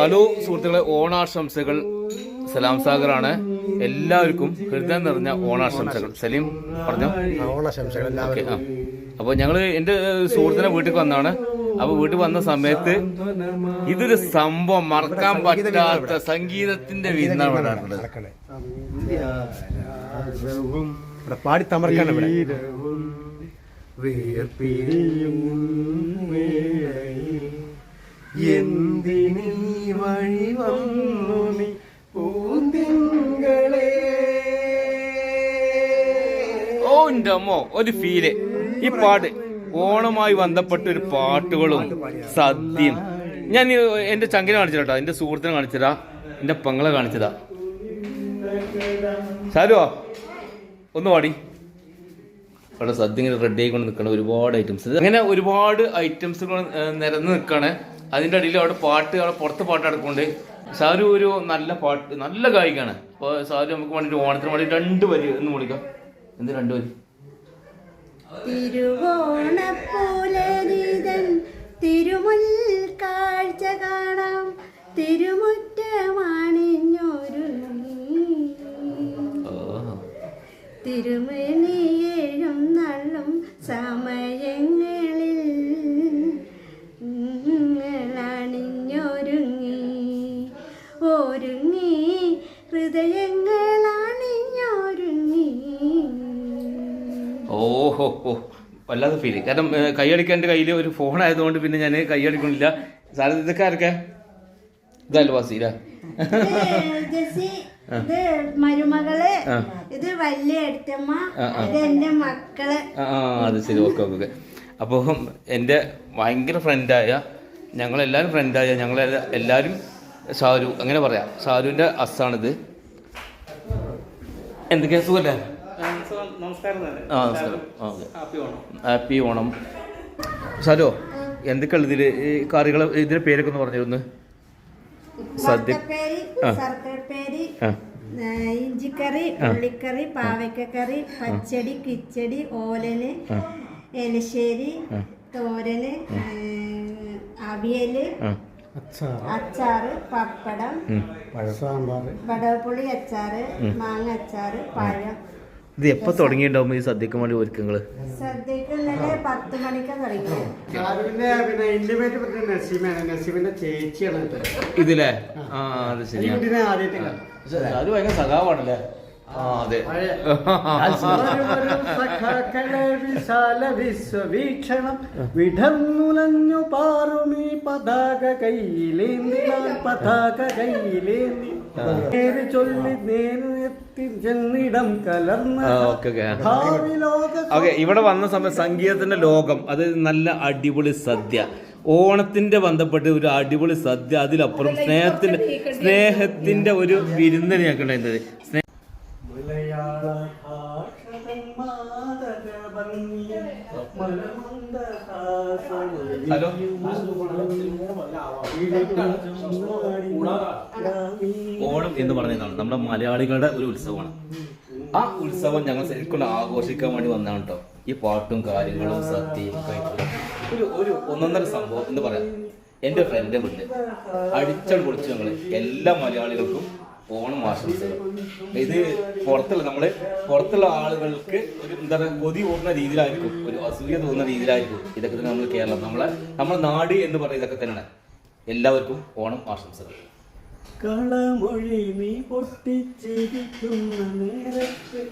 Hello സുഹൃത്തുക്കളെ ഓണാശംസകൾ. സലാം സാഗറാണ്. എല്ലാവർക്കും ഹൃദയം നിറഞ്ഞ ഓണാശംസകൾ. സലീം പറഞ്ഞു? ഓണാശംസകൾ അപ്പോൾ ഞങ്ങൾ എന്റെ സുഹൃത്തിനെ വീട്ടിൽ വന്നാണ്. അപ്പോൾ വീട്ടിൽ വന്ന സമയത്ത് ഇതൊരു സംഭവം മറക്കാൻ പറ്റാത്ത സംഗീതത്തിന്റെ വിരുന്നാണ് ഇവിടെ. നടക്കുന്നത് നടക്കണേ. ഇവിടെ പാടി തമർക്കാണ് ഇവിടെ. എന്തിനീ വഴി വന്നു നീ പൂന്തിങ്കളെ ഓ ഒരു ഫീൽ ഈ പാട്ട് ഓണമായി ബന്ധപ്പെട്ട ഒരു പാട്ടുകളും സദ്യയും. ഞാൻ എന്റെ ചങ്കിനെ കാണിച്ചിട്ടാ എന്റെ സുഹൃത്തിനെ കാണിച്ചതാ എന്റെ പെങ്ങളെ കാണിച്ചതാ ഷാരുവാ ഒന്ന് പാടി. അവിടെ സദ്യ ഇങ്ങനെ റെഡി ആയിക്കൊണ്ട് നിൽക്കണം ഒരുപാട് ഐറ്റംസ് അങ്ങനെ ഒരുപാട് ഐറ്റംസുകൾ നിരന്ന് നിൽക്കുകയാണ് അതിന്റെ അടിയിൽ അവിടെ പാട്ട് അവിടെ പുറത്ത് പാട്ട് അടക്കുന്നുണ്ട് സാരു ഒരു നല്ല പാട്ട് നല്ല ഗായികയാണ്. അപ്പോൾ സാരു നമുക്ക് വേണ്ടിയിട്ട് ഓണത്തിന് വേണ്ടി രണ്ട് വരി എന്ന് വിളിക്കാം. എന്ത് രണ്ട് വരി? തിരുമുൽ കാഴ്ച കാണാം. തിരുമുറ്റമാണിഞ്ഞൊരു. തിരുമണിയേഴും നള്ളും സമയങ്ങളിൽ ഓഹോ ഹോ വല്ലാതെ ഫീൽ കാരണം കൈയടിക്കാൻ എന്റെ കയ്യിൽ ഒരു ഫോൺ ആയതുകൊണ്ട് പിന്നെ ഞാൻ കൈയടിക്കണില്ല സാറ് ഇതൊക്കെ ആർക്കെ ഇത് ജെസ്സി, ഇത് മരുമകൾ ഇത് വലിയ. ഇത് എന്റെ മക്കൾ. ആ അത് ശരി. ഓക്കെ ഓക്കെ അപ്പോൾ എന്റെ ഭയങ്കര ഫ്രണ്ടായ ഞങ്ങളെല്ലാവരും ഫ്രണ്ടായ ഞങ്ങൾ എല്ലാരും ഷാരു അങ്ങനെ പറയാം. ഷാരുവിന്റെ അസ്സാണിത്. എന്തൊക്കെയാ? സുഖല്ലേ? നമസ്കാരം തന്നെ ആ നമസ്കാരം. Okay. Happy Onam. Happy Onam. ഷാരോ എന്തൊക്കെയാണ് ഇതിൽ ഈ കറികൾ ഇതിന്റെ പേരൊക്കെ ഒന്ന് പറഞ്ഞിരുന്നു സദ്യ. വറുത്തപ്പേരി ആ. ശർക്കരപ്പേരി ആ. ആ, ഇഞ്ചിക്കറി ഉള്ളിക്കറി പാവയ്ക്കക്കറി പച്ചടി കിച്ചടി ഓലന് എലശ്ശേരി. തോരന് അവിയൽ ആ. അച്ചാറ്. പപ്പടം. സാമ്പാർ വടവപ്പുളി അച്ചാറ് മാങ്ങ അച്ചാറ് പഴം. ഇത് എപ്പോ തുടങ്ങിയിട്ടുണ്ടാവും ഈ സദ്യക്ക് വേണ്ടി ഒരുക്കങ്ങൾ? സദ്യക്ക് ഇന്നലെ പത്ത് മണിക്ക് തുടങ്ങി. ഷാരുവിന്റെ പിന്നെ ഇന്റിമേറ്റ് പറ്റിയ നസീമാണ് നസീമിന്റെ ചേച്ചിയാണ് ഇത്. ഇതില്ലേ ആ. അത് ഈ ശരിയാണ് കുട്ടീനെ ആദ്യമായിട്ട് കാണാം. അത് ഭയങ്കര സഖാവാണല്ലേ? ആ അതെ. പഴയ. സഖാക്കളെ വിശാല വിശ്വവീക്ഷണം വിടർന്നുലഞ്ഞു പാറുമീ പതാക കയ്യിലേന്തി ഞാൻ പതാക കയ്യിലേന്തി നേര് ചൊല്ലി നേര് ഓക്കേ, ഇവിടെ വന്ന സമയം സംഗീതത്തിന്റെ ലോകം. അത് നല്ല അടിപൊളി സദ്യ. ഓണത്തിന്റെ ബന്ധപ്പെട്ട് ഒരു അടിപൊളി സദ്യ. അതിലപ്പുറം സ്നേഹത്തിന്റെ സ്നേഹത്തിന്റെ ഒരു വിരുന്നിന് ഞങ്ങൾക്ക് ഉണ്ടായിരുന്നത് ഹലോ. എന്ന് പറയുന്നതാണ്. നമ്മുടെ മലയാളികളുടെ ഒരു ഉത്സവമാണ്. ആ ഉത്സവം ഞങ്ങൾ ശരിക്കും ആഘോഷിക്കാൻ വേണ്ടി വന്നാണ് കേട്ടോ ഈ പാട്ടും കാര്യങ്ങളും സത്യം ഒരു ഒരു ഒന്നൊന്നര സംഭവം എന്ന് പറയാം. എന്റെ ഫ്രണ്ടിന്റെ വീട്ടിൽ അടിച്ചടി പൊളിച്ച് ഞങ്ങൾ എല്ലാ മലയാളികൾക്കും ഓണം ആശംസകൾ. ഇത് പുറത്തുള്ള നമ്മൾ പുറത്തുള്ള ആളുകൾക്ക് ഒരു എന്താ പറയുക കൊതി ഓടുന്ന രീതിയിലായിരിക്കും. ഒരു അസൂയ തോന്നുന്ന രീതിയിലായിരിക്കും ഇതൊക്കെ തന്നെ നമ്മൾ കേരളം. നമ്മളെ നമ്മുടെ നാട് എന്ന് പറയുന്നതൊക്കെ തന്നെയാണ്. എല്ലാവർക്കും ഓണം ആശംസകൾ. കളമൊഴി നീ പൊട്ടിച്ചിരിക്കുന്ന നേരത്ത്.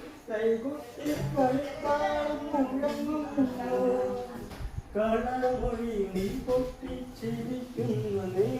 കളമൊഴി നീ പൊട്ടിച്ചിരിക്കുന്ന നേരത്ത്